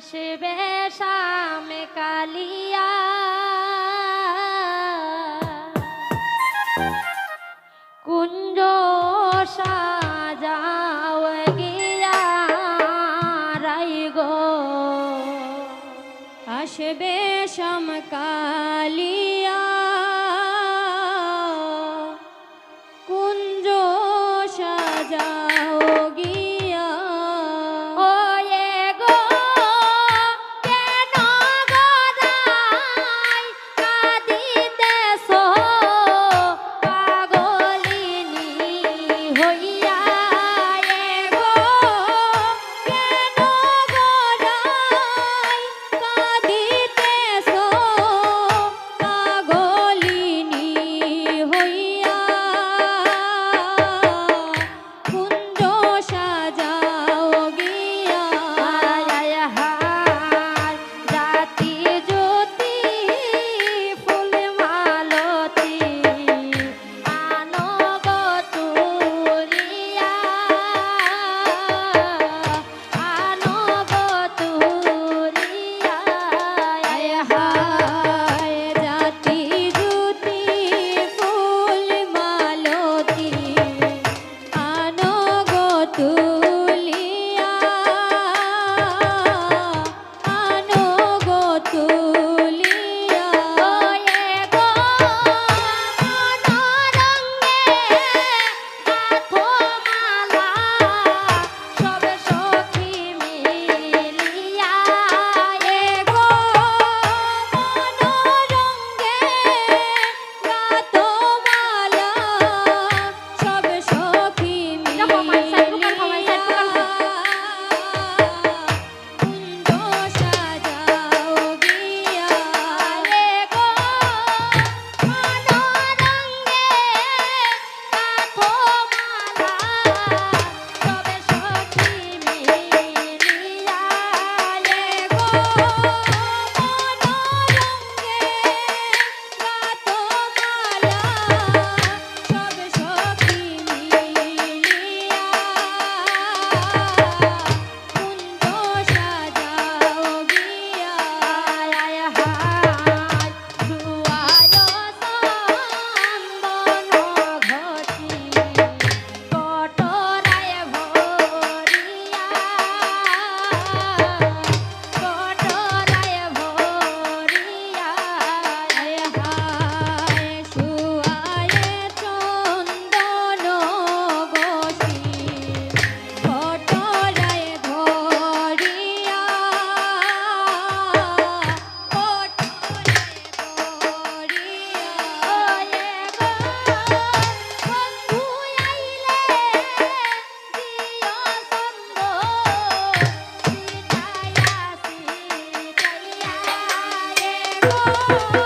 আসবে শামে কালিয়া কুঞ্জ সাজাও গিয়া রাই গো আসবে শাম কালিয়া Oh!